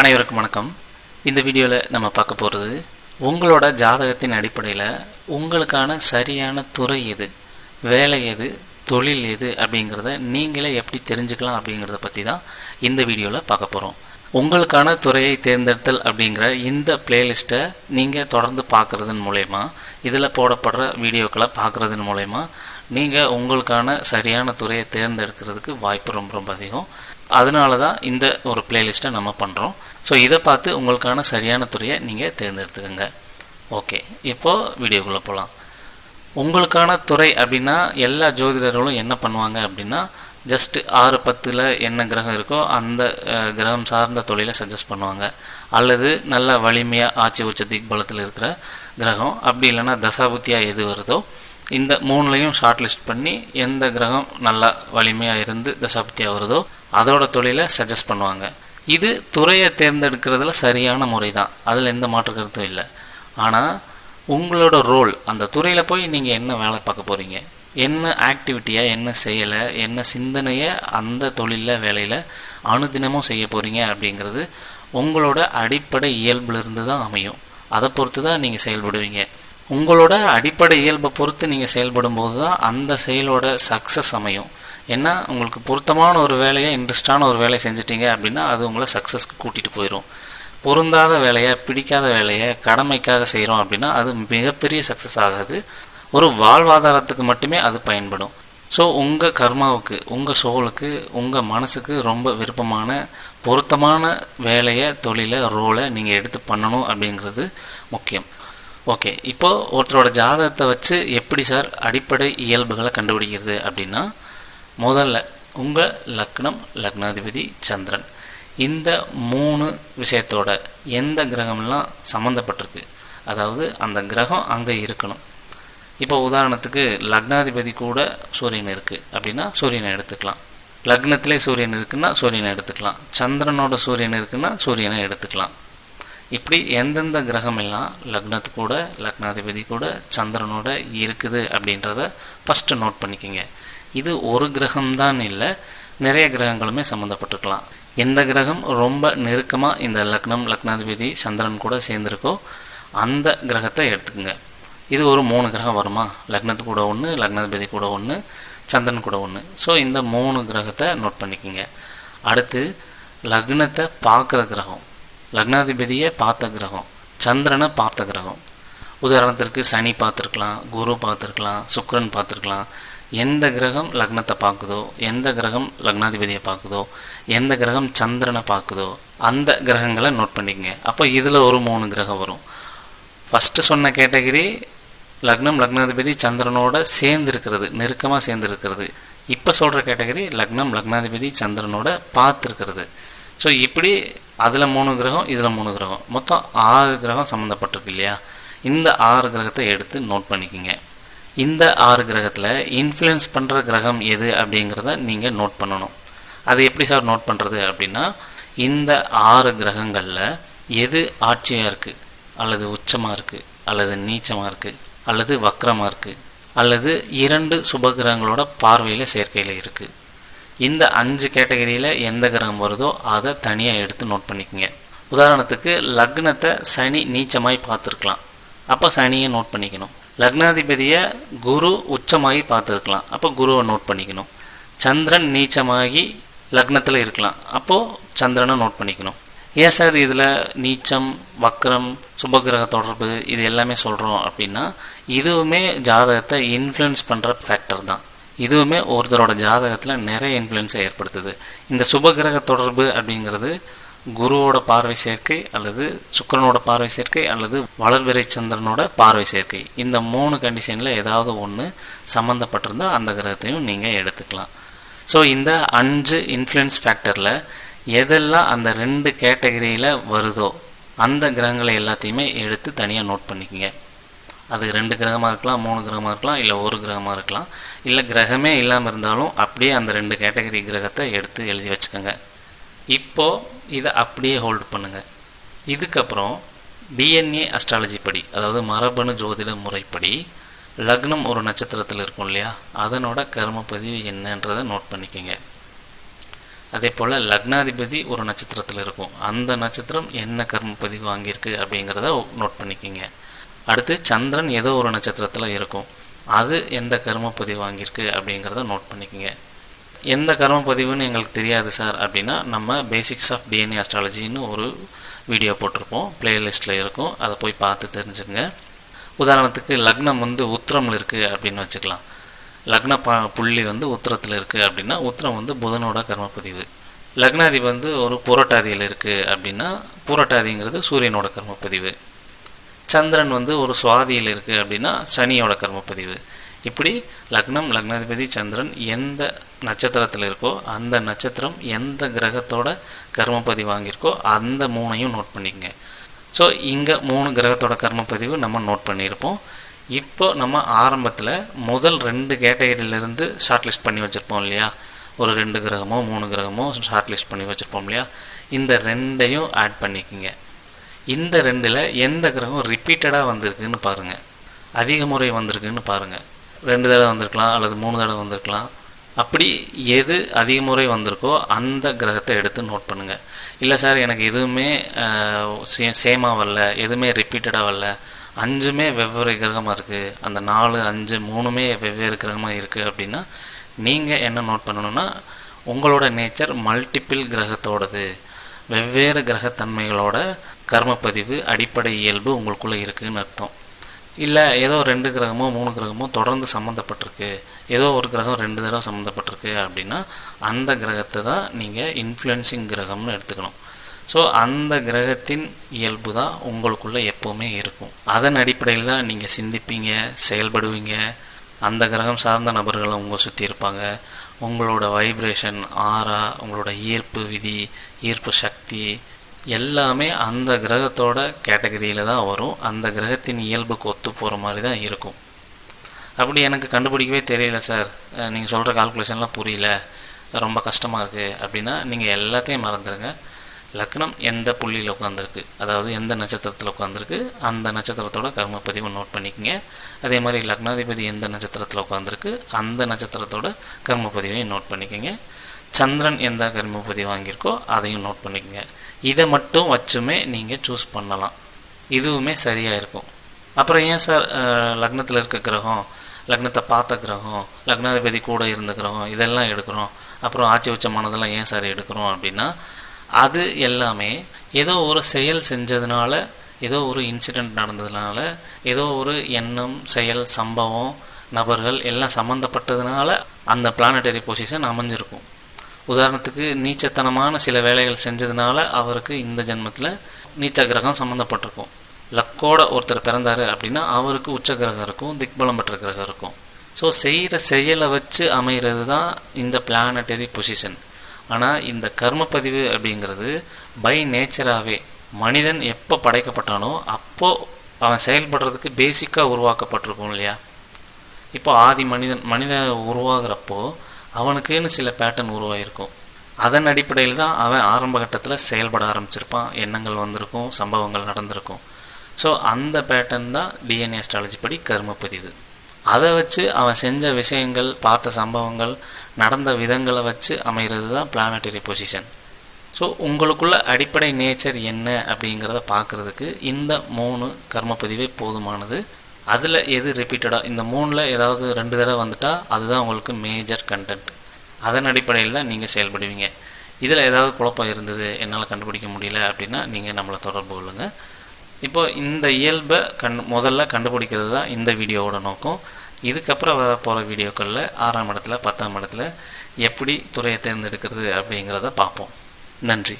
அனைவருக்கும் வணக்கம். இந்த வீடியோவில் நம்ம பார்க்க போகிறது உங்களோட ஜாதகத்தின் அடிப்படையில் உங்களுக்கான சரியான துறை எது? வேலை எது? தொழில் எது? அப்படிங்கிறத நீங்களே எப்படி தெரிஞ்சுக்கலாம் அப்படிங்கிறத பற்றி தான் இந்த வீடியோவில் பார்க்க போகிறோம் உங்களுக்கான துறையை தேர்ந்தெடுத்தல் அப்படிங்கிற இந்த பிளேலிஸ்ட்டை நீங்கள் தொடர்ந்து பார்க்குறதன் மூலயமா இதில் போடப்படுற வீடியோக்களை பார்க்குறதன் மூலயமா நீங்கள் உங்களுக்கான சரியான துறையை தேர்ந்தெடுக்கிறதுக்கு வாய்ப்பு ரொம்ப ரொம்ப அதிகம். அதனால தான் இந்த ஒரு பிளேலிஸ்ட்டை நம்ம பண்ணுறோம் ஸோ இதை பார்த்து உங்களுக்கான சரியான துறையை நீங்கள் தேர்ந்தெடுத்துக்கோங்க. ஓகே இப்போது வீடியோக்குள்ளே போகலாம் உங்களுக்கான துறை அப்படின்னா எல்லா ஜோதிடர்களும் என்ன பண்ணுவாங்க அப்படின்னா ஜஸ்ட் ஆறு பத்தில் என்ன கிரகம் இருக்கோ அந்த கிரகம் சார்ந்த தொழிலை சஜஸ்ட் பண்ணுவாங்க. அல்லது நல்ல வலிமையாக ஆட்சி உச்ச திக்பலத்தில் இருக்கிற கிரகம். அப்படி இல்லைன்னா தசாபுத்தியாக எது வருதோ இந்த மூணுலையும் ஷார்ட் லிஸ்ட் பண்ணி எந்த கிரகம் நல்லா வலிமையாக இருந்து தசாபுத்தியாக வருதோ அதோட தொழிலை சஜஸ்ட் பண்ணுவாங்க. இது துறையை தேர்ந்தெடுக்கிறதுல சரியான முறை தான் அதில் எந்த மாற்று கருத்தும் இல்லை. ஆனால் உங்களோட ரோல் அந்த துறையில் போய் நீங்கள் என்ன வேலை பார்க்க போகிறீங்க என்ன ஆக்டிவிட்டியாக என்ன செய்யலை என்ன சிந்தனையை அந்த தொழிலில் வேலையில் அனுதினமும் செய்ய போகிறீங்க அப்படிங்கிறது உங்களோட அடிப்படை இயல்புலேருந்து தான் அமையும். அதை பொறுத்து தான் நீங்கள் செயல்படுவீங்க. உங்களோட அடிப்படை இயல்பை பொறுத்து நீங்கள் செயல்படும் போது தான் அந்த செயலோட சக்ஸஸ் அமையும். ஏன்னா உங்களுக்கு பொருத்தமான ஒரு வேலையை இன்ட்ரெஸ்டான ஒரு வேலையை செஞ்சிட்டீங்க அப்படின்னா அது உங்களை சக்ஸஸ்க்கு கூட்டிகிட்டு போயிடும் பொருந்தாத வேலையை பிடிக்காத வேலையை கடமைக்காக செய்கிறோம் அப்படின்னா அது மிகப்பெரிய சக்ஸஸ் ஆகாது. ஒரு வாழ்வாதாரத்துக்கு மட்டுமே அது பயன்படும். ஸோ உங்கள் கர்மாவுக்கு உங்கள் சோலுக்கு உங்கள் மனசுக்கு ரொம்ப விருப்பமான பொருத்தமான வேலையை தொழிலை ரோலை நீங்கள் எடுத்து பண்ணணும் அப்படிங்கிறது முக்கியம். ஓகே இப்போது ஒருத்தரோட ஜாதகத்தை வச்சு எப்படி சார் அடிப்படை இயல்புகளை கண்டுபிடிக்கிறது அப்படின்னா முதல்ல உங்கள் லக்னம் லக்னாதிபதி சந்திரன். இந்த மூணு விஷயத்தோட எந்த கிரகம்லாம் சம்மந்தப்பட்டிருக்கு அதாவது அந்த கிரகம் அங்கே இருக்கணும். இப்போ உதாரணத்துக்கு லக்னாதிபதி கூட சூரியன் இருக்குது அப்படின்னா சூரியனை எடுத்துக்கலாம். லக்னத்திலே சூரியன் இருக்குன்னா சூரியனை எடுத்துக்கலாம். சந்திரனோட சூரியன் இருக்குன்னா சூரியனை எடுத்துக்கலாம். இப்படி எந்தெந்த கிரகம் எல்லாம் லக்னத்து கூட லக்னாதிபதி கூட சந்திரனோட இருக்குது அப்படின்றத ஃபஸ்ட்டு நோட் பண்ணிக்கோங்க. இது ஒரு கிரகம்தான் இல்லை நிறைய கிரகங்களுமே சம்மந்தப்பட்டிருக்கலாம் எந்த கிரகம் ரொம்ப நெருக்கமாக இந்த லக்னம் லக்னாதிபதி சந்திரன் கூட சேர்ந்துருக்கோ அந்த கிரகத்தை எடுத்துக்கோங்க. இது ஒரு மூணு கிரகம் வருமா? லக்னத்து கூட ஒன்று லக்னாதிபதி கூட ஒன்று சந்திரன் கூட ஒன்று ஸோ இந்த மூணு கிரகத்தை நோட் பண்ணிக்கோங்க. அடுத்து லக்னத்தை பார்க்குற கிரகம். லக்னாதிபதியை பார்த்த கிரகம். சந்திரனை பார்த்த கிரகம். உதாரணத்திற்கு சனி பார்த்துருக்கலாம் குரு பார்த்துருக்கலாம் சுக்கரன் பார்த்துருக்கலாம். எந்த கிரகம் லக்னத்தை பார்க்குதோ எந்த கிரகம் லக்னாதிபதியை பார்க்குதோ எந்த கிரகம் சந்திரனை பார்க்குதோ அந்த கிரகங்களை நோட் பண்ணிக்கங்க. அப்போ இதில் ஒரு மூணு கிரகம் வரும். ஃபஸ்ட்டு சொன்ன கேட்டகிரி லக்னம் லக்னாதிபதி சந்திரனோட சேர்ந்து இருக்கிறது நெருக்கமாக சேர்ந்து இருக்கிறது இப்போ சொல்கிற கேட்டகரி லக்னம் லக்னாதிபதி சந்திரனோட பார்த்துருக்கிறது. ஸோ இப்படி அதில் மூணு கிரகம் இதில் மூணு கிரகம். மொத்தம் ஆறு கிரகம் சம்மந்தப்பட்டிருக்கு இல்லையா? இந்த ஆறு கிரகத்தை எடுத்து நோட் பண்ணிக்கோங்க. இந்த ஆறு கிரகத்தில் இன்ஃப்ளூயன்ஸ் பண்ணுற கிரகம் எது அப்படிங்கிறத நீங்கள் நோட் பண்ணணும். அது எப்படி சார் நோட் பண்ணுறது அப்படின்னா இந்த ஆறு கிரகங்களில் எது ஆட்சியாக இருக்குது அல்லது உச்சமாக இருக்குது அல்லது நீச்சமாக இருக்குது அல்லது வக்கரமாக இருக்குது அல்லது இரண்டு சுபகிரகங்களோட பார்வையில் சேர்க்கையில் இருக்குது இந்த அஞ்சு கேட்டகரியில் எந்த கிரகம் வருதோ அதை தனியாக எடுத்து நோட் பண்ணிக்கோங்க. உதாரணத்துக்கு லக்னத்தை சனி நீச்சமாய் பார்த்துருக்கலாம். அப்போ சனியை நோட் பண்ணிக்கணும். லக்னாதிபதியை குரு உச்சமாகி பார்த்துருக்கலாம். அப்போ குருவை நோட் பண்ணிக்கணும். சந்திரன் நீச்சமாகி லக்னத்தில் இருக்கலாம். அப்போது சந்திரனை நோட் பண்ணிக்கணும். ஏன் சார் இதில் நீச்சம் வக்ரம் சுபகிரக தொடர்பு இது எல்லாமே சொல்கிறோம் அப்படின்னா இதுவுமே ஜாதகத்தை இன்ஃப்ளூயன்ஸ் பண்ணுற ஃபேக்டர் தான். இதுவுமே ஒருத்தரோட ஜாதகத்தில் நிறைய இன்ஃப்ளூயன்ஸை ஏற்படுத்துது. இந்த சுபகிரக தொடர்பு அப்படிங்கிறது குருவோட பார்வை சேர்க்கை அல்லது சுக்கரனோட பார்வை சேர்க்கை அல்லது வளர்பிறை சந்திரனோட பார்வை சேர்க்கை. இந்த மூணு கண்டிஷனில் ஏதாவது ஒன்று சம்மந்தப்பட்டிருந்தால் அந்த கிரகத்தையும் நீங்கள் எடுத்துக்கலாம். ஸோ இந்த அஞ்சு இன்ஃப்ளூயன்ஸ் ஃபேக்டரில் எதெல்லாம் அந்த ரெண்டு கேட்டகரியில் வருதோ அந்த கிரகங்களை எல்லாத்தையுமே எடுத்து தனியாக நோட் பண்ணிக்கோங்க. அது ரெண்டு கிரகமாக இருக்கலாம் மூணு கிரகமாக இருக்கலாம் இல்லை ஒரு கிரகமாக இருக்கலாம். இல்லை கிரகமே இல்லாமல் இருந்தாலும் அப்படியே அந்த ரெண்டு கேட்டகரி கிரகத்தை எடுத்து எழுதி வச்சுக்கோங்க. இப்போது இதை அப்படியே ஹோல்டு பண்ணுங்கள் இதுக்கப்புறம் டிஎன்ஏ அஸ்ட்ராலஜி படி அதாவது மரபணு ஜோதிட முறைப்படி லக்னம் ஒரு நட்சத்திரத்தில் இருக்கும் இல்லையா? அதனோட கர்ம பதிவு என்னன்றதை நோட் பண்ணிக்கோங்க. அதே போல் லக்னாதிபதி ஒரு நட்சத்திரத்தில் இருக்கும். அந்த நட்சத்திரம் என்ன கர்ம பதிவு வாங்கியிருக்கு அப்படிங்கிறத நோட் பண்ணிக்கோங்க. அடுத்து சந்திரன் ஏதோ ஒரு நட்சத்திரத்தில் இருக்கும். அது எந்த கர்ம பதிவு வாங்கியிருக்கு அப்படிங்கிறத நோட் பண்ணிக்கோங்க. எந்த கர்ம பதிவுன்னு எங்களுக்கு தெரியாது சார் அப்படின்னா நம்ம பேசிக்ஸ் ஆஃப் டிஎன்ஏ அஸ்ட்ராலஜின்னு ஒரு வீடியோ போட்டிருப்போம். பிளேலிஸ்ட்டில் இருக்கும். அதை போய் பார்த்து தெரிஞ்சுக்கங்க. உதாரணத்துக்கு லக்னம் வந்து உத்திரமில் இருக்குது அப்படின்னு வச்சுக்கலாம். லக்ன ப புள்ளி வந்து உத்திரத்தில் இருக்குது அப்படின்னா உத்திரம் வந்து புதனோட கர்மப்பதிவு லக்னாதி வந்து ஒரு புரட்டாதியில் இருக்குது அப்படின்னா புரட்டாதிங்கிறது சூரியனோட கர்மப்பதிவு சந்திரன் வந்து ஒரு சுவாதியில் இருக்குது அப்படின்னா சனியோட கர்மப்பதிவு இப்படி லக்னம் லக்னாதிபதி சந்திரன் எந்த நட்சத்திரத்தில் இருக்கோ அந்த நட்சத்திரம் எந்த கிரகத்தோட கர்மப்பதிவு வாங்கியிருக்கோ அந்த மூணையும் நோட் பண்ணிக்கங்க. ஸோ இங்கே மூணு கிரகத்தோட கர்மப்பதிவு நம்ம நோட் பண்ணியிருப்போம். இப்போ நம்ம ஆரம்பத்தில் முதல் ரெண்டு கேட்டகரியிலேருந்து ஷார்ட் லிஸ்ட் பண்ணி வச்சுருப்போம் இல்லையா? ஒரு ரெண்டு கிரகமோ மூணு கிரகமோ ஷார்ட் லிஸ்ட் பண்ணி வச்சுருப்போம் இல்லையா? இந்த ரெண்டையும் ஆட் பண்ணிக்கோங்க. இந்த ரெண்டில் எந்த கிரகம் ரிப்பீட்டடாக வந்திருக்குன்னு பாருங்கள் அதிக முறை வந்திருக்குன்னு பாருங்கள் ரெண்டு தடவை வந்திருக்கலாம் அல்லது மூணு தடவை வந்திருக்கலாம். அப்படி எது அதிக முறை வந்திருக்கோ அந்த கிரகத்தை எடுத்து நோட் பண்ணுங்கள் இல்லை சார் எனக்கு எதுவுமே சே சேமாக வரல எதுவுமே ரிப்பீட்டடாக வரல. அஞ்சுமே வெவ்வேறு கிரகமாக இருக்குது அந்த நாலு அஞ்சு மூணுமே வெவ்வேறு கிரகமாக இருக்குது அப்படின்னா நீங்கள் என்ன நோட் பண்ணணும்னா உங்களோட நேச்சர் மல்டிப்பிள் கிரகத்தோடது. வெவ்வேறு கிரகத்தன்மைகளோட கர்மப்பதிவு அடிப்படை இயல்பு உங்களுக்குள்ளே இருக்குதுன்னு அர்த்தம். இல்லை ஏதோ ரெண்டு கிரகமோ மூணு கிரகமோ தொடர்ந்து சம்மந்தப்பட்டிருக்கு ஏதோ ஒரு கிரகம் ரெண்டு தடவை சம்மந்தப்பட்டிருக்கு அப்படின்னா அந்த கிரகத்தை தான் நீங்கள் இன்ஃப்ளூயன்சிங் கிரகம்னு எடுத்துக்கணும். ஸோ அந்த கிரகத்தின் இயல்பு தான் உங்களுக்குள்ளே எப்போவுமே இருக்கும். அதன் அடிப்படையில் தான் நீங்கள் சிந்திப்பீங்க செயல்படுவீங்க. அந்த கிரகம் சார்ந்த நபர்கள் உங்களை சுற்றி இருப்பாங்க. உங்களோட வைப்ரேஷன் ஆறா உங்களோட ஈர்ப்பு விதி ஈர்ப்பு சக்தி எல்லாமே அந்த கிரகத்தோட கேட்டகரியில் தான் வரும். அந்த கிரகத்தின் இயல்புக்கு ஒத்து போகிற மாதிரி தான் இருக்கும். அப்படி எனக்கு கண்டுபிடிக்கவே தெரியல சார். நீங்கள் சொல்கிற கால்குலேஷன்லாம் புரியல. ரொம்ப கஷ்டமாக இருக்குது அப்படின்னா நீங்கள் எல்லாத்தையும் மறந்துடுங்க லக்னம் எந்த புள்ளியில் உட்காந்துருக்கு அதாவது எந்த நட்சத்திரத்தில் உட்காந்துருக்கு அந்த நட்சத்திரத்தோட கர்மப்பதிவை நோட் பண்ணிக்கோங்க. அதே மாதிரி லக்னாதிபதி எந்த நட்சத்திரத்தில் உட்காந்துருக்கு அந்த நட்சத்திரத்தோட கர்மப்பதிவையும் நோட் பண்ணிக்கோங்க. சந்திரன் எந்த கர்மபதி வாங்கியிருக்கோ அதையும் நோட் பண்ணிக்கோங்க. இதை மட்டும் வச்சுமே நீங்கள் சூஸ் பண்ணலாம். இதுவுமே சரியாக இருக்கும். அப்புறம் ஏன் சார் லக்னத்தில் இருக்க கிரகம் லக்னத்தை பார்த்த கிரகம் லக்னாதிபதி கூட இருந்த கிரகம் இதெல்லாம் எடுக்கிறோம். அப்புறம் ஆட்சி உச்சமானதெல்லாம் ஏன் சார் எடுக்கிறோம் அப்படின்னா அது எல்லாமே ஏதோ ஒரு செயல் செஞ்சதுனால ஏதோ ஒரு இன்சிடெண்ட் நடந்ததுனால ஏதோ ஒரு எண்ணம் செயல் சம்பவம் நபர்கள் எல்லாம் சம்மந்தப்பட்டதுனால அந்த பிளானட்டரி பொசிஷன் அமைஞ்சிருக்கும். உதாரணத்துக்கு நீச்சத்தனமான சில வேலைகள் செஞ்சதுனால அவருக்கு இந்த ஜென்மத்தில் நீச்ச கிரகம் சம்மந்தப்பட்டிருக்கும் லக்கோட ஒருத்தர் பிறந்தார் அப்படின்னா அவருக்கு உச்ச கிரகம் இருக்கும் திக்பலம் பெற்ற கிரகம் இருக்கும். ஸோ செய்கிற செயலை வச்சு அமைகிறது தான் இந்த பிளானட்டரி பொசிஷன் ஆனால் இந்த கர்மப்பதிவு அப்படிங்கிறது பை நேச்சராகவே மனிதன் எப்போ படைக்கப்பட்டானோ அப்போது அவன் செயல்படுறதுக்கு பேசிக்காக உருவாக்கப்பட்டிருக்கும் இல்லையா? இப்போ ஆதி மனிதன் மனிதன் உருவாகிறப்போ அவனுக்குன்னு சில பேட்டர்ன் உருவாயிருக்கும். அதன் அடிப்படையில் தான் அவன் ஆரம்ப கட்டத்தில் செயல்பட ஆரம்பிச்சிருப்பான். எண்ணங்கள் வந்திருக்கும் சம்பவங்கள் நடந்திருக்கும். ஸோ அந்த பேட்டர்ன் தான் டிஎன்ஏ அஸ்ட்ராலஜி படி கர்மப்பதிவு அதை வச்சு அவன் செஞ்ச விஷயங்கள் பார்த்த சம்பவங்கள் நடந்த விதங்களை வச்சு அமைகிறது தான் பிளானட்டரி பொசிஷன் ஸோ உங்களுக்குள்ள அடிப்படை நேச்சர் என்ன அப்படிங்கிறத பார்க்குறதுக்கு இந்த மூணு கர்மப்பதிவே போதுமானது. அதில் எது ரிப்பீட்டடாக இந்த மூணில் ஏதாவது ரெண்டு தடவை வந்துட்டால் அதுதான் உங்களுக்கு மேஜர் கண்டென்ட் அதன் அடிப்படையில் தான் நீங்கள் செயல்படுவீங்க. இதில் ஏதாவது குழப்பம் இருந்தது என்னால் கண்டுபிடிக்க முடியல அப்படின்னா நீங்கள் நம்மளை தொடர்பு கொள்ளுங்கள் இப்போ இந்த இயல்பை கண் முதல்ல கண்டுபிடிக்கிறது தான் இந்த வீடியோவோட நோக்கம். இதுக்கப்புறம் வர போகிற வீடியோக்களில் ஆறாம் இடத்துல பத்தாம் இடத்துல எப்படி துறையை தேர்ந்தெடுக்கிறது அப்படிங்கிறத பார்ப்போம். நன்றி.